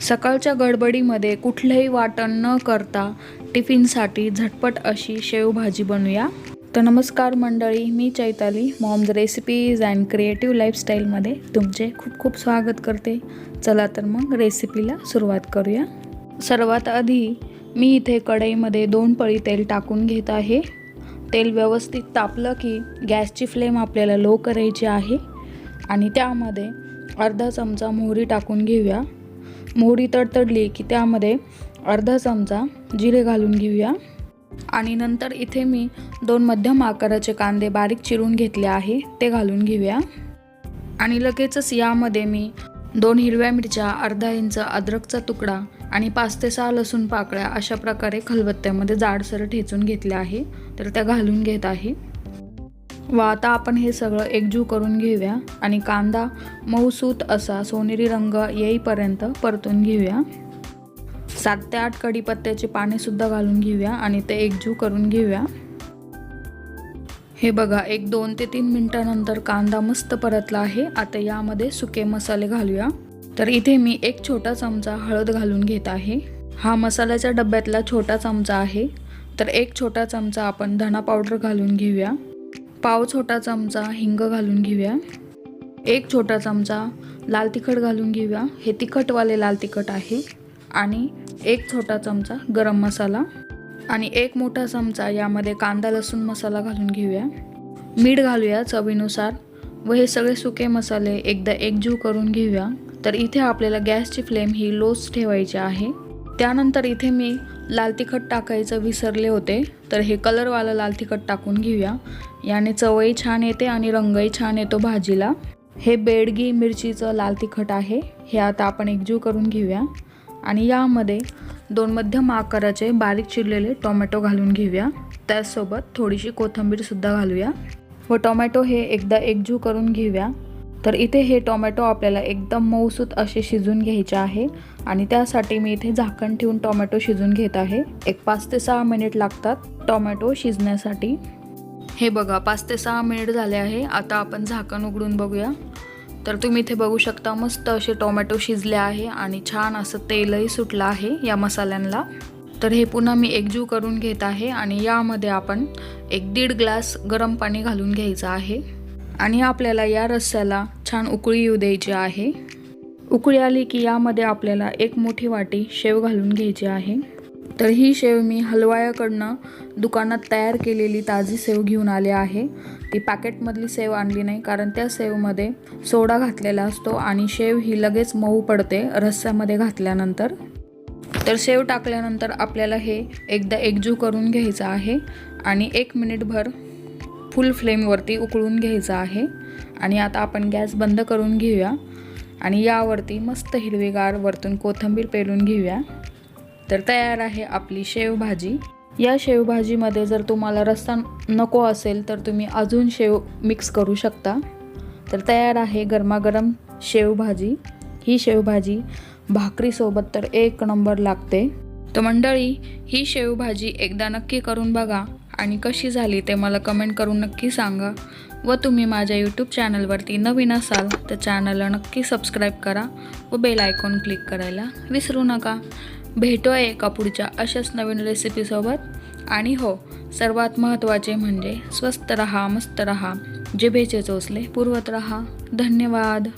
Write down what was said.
सकाळच्या गडबडीमध्ये कुठलंही वाटण न करता टिफिनसाठी झटपट अशी शेवभाजी बनवूया तर नमस्कार मंडळी मी Chaitali moms recipes and creative लाईफस्टाईलमध्ये तुमचे खूप खूप स्वागत करते. चला तर मग रेसिपीला सुरुवात करूया. सर्वात आधी मी इथे कढईमध्ये दोन पळी तेल टाकून घेत आहे. तेल व्यवस्थित तापलं की गॅसची फ्लेम आपल्याला लो करायची आहे. आणि त्यामध्ये अर्धा चमचा मोहरी टाकून घेऊया. मोहरी तडतडली की त्यामध्ये अर्धा चमचा जिरे घालून घेऊया. आणि नंतर इथे मी दोन मध्यम आकाराचे कांदे बारीक चिरून घेतले आहे ते घालून घेऊया. आणि लगेचच यामध्ये मी दोन हिरव्या मिरच्या अर्धा इंच अद्रकचा तुकडा आणि पाच ते सहा लसूण पाकळ्या अशा प्रकारे खलबत्त्यामध्ये जाडसर ठेचून घेतल्या आहे तर त्या घालून घेत आहे. व आता आपण हे सगळं एकजू करून घेऊया आणि कांदा मऊसूत असा सोनेरी रंग येईपर्यंत परतून घेऊया. सात ते आठ कढीपत्त्याचे पानेसुद्धा घालून घेऊया आणि ते एकजू करून घेऊया. हे बघा एक दोन ते तीन मिनटानंतर कांदा मस्त परतला आहे. आता यामध्ये सुके मसाले घालूया. तर इथे मी एक छोटा चमचा हळद घालून घेत आहे. हा मसाल्याच्या डब्यातला छोटा चमचा आहे. तर एक छोटा चमचा आपण धना पावडर घालून घेऊया. पाव छोटा चमचा हिंग घालून घेऊया. एक छोटा चमचा लाल तिखट घालून घेऊया. हे तिखटवाले लाल तिखट आहे. आणि एक छोटा चमचा गरम मसाला आणि एक मोठा चमचा यामध्ये कांदा लसूण मसाला घालून घेऊया. मीठ घालूया चवीनुसार व हे सगळे सुके मसाले एकदा एकजीव करून घेऊया. तर इथे आपल्याला गॅसची फ्लेम ही लोच ठेवायची आहे. त्यानंतर इथे मी लाल तिखट टाकायचं विसरले होते तर हे कलरवालं लाल तिखट टाकून घेऊया. याने चवही छान येते आणि रंगही छान येतो भाजीला. हे बेडगी मिरचीचं लाल तिखट आहे हे आता आपण एकजीव करून घेऊया. आणि यामध्ये दोन मध्यम आकाराचे बारीक चिरलेले टोमॅटो घालून घेऊया. त्याचसोबत थोडीशी कोथिंबीरसुद्धा घालूया. व टोमॅटो हे एकदा एकजीव करून घेऊया. तर इथे हे टोमॅटो आपल्याला एकदम मऊसूत असे शिजून घ्यायचे आहे. आणि त्यासाठी मी इथे झाकण ठेवून टोमॅटो शिजून घेत आहे. एक पाच ते सहा मिनिट लागतात टोमॅटो शिजण्यासाठी. हे बघा पाच ते सहा मिनिट झाले आहे. आता आपण झाकण उघडून बघूया. तर तुम्ही इथे बघू शकता मस्त असे टोमॅटो शिजले आहे आणि छान असं तेलही सुटलं आहे या मसाल्यांना तर हे पुन्हा मी एकजीव करून घेत आहे आणि यामध्ये आपण एक दीड ग्लास गरम पाणी घालून घ्यायचं आहे. आणि आपल्याला या रस्स्याला छान उकळी येऊ द्यायची आहे. उकळी आली की यामध्ये आपल्याला एक मोठी वाटी शेव घालून घ्यायची आहे. तर ही शेव मी हलवायाकडनं दुकानात तयार केलेली ताजी सेव घेऊन आले आहे. ती पॅकेटमधली सेव आणली नाही कारण त्या सेवमध्ये सोडा घातलेला असतो आणि शेव ही लगेच मऊ पडते रस्स्यामध्ये घातल्यानंतर. तर शेव टाकल्यानंतर आपल्याला हे एकदा एकजू करून घ्यायचं आहे आणि एक मिनिटभर फुल फ्लेमवरती उकळून घ्यायचं आहे. आणि आता आपण गॅस बंद करून घेऊया. आणि यावरती मस्त हिरवीगार वरतून कोथिंबीर पेरून घेऊया. तर तयार आहे आपली शेवभाजी. या शेवभाजीमध्ये जर तुम्हाला रस्सा नको असेल तर तुम्ही अजून शेव मिक्स करू शकता. तर तयार आहे गरमागरम शेवभाजी. ही शेवभाजी भाकरीसोबत तर एक नंबर लागते. तर मंडळी ही शेवभाजी एकदा नक्की करून बघा. आणि कशी झाली ते मला कमेंट करून नक्की सांगा. व तुम्ही माझ्या यूट्यूब चॅनलवरती नवीन असाल तर चॅनलला नक्की सबस्क्राईब करा व बेल आयकॉन क्लिक करायला विसरू नका. भेटूया एका पुढच्या अशाच नवीन रेसिपीसोबत आणि हो सर्वात महत्त्वाचे म्हणजे स्वस्त रहा मस्त रहा. जिभेचे चोचले पुरवत रहा. धन्यवाद.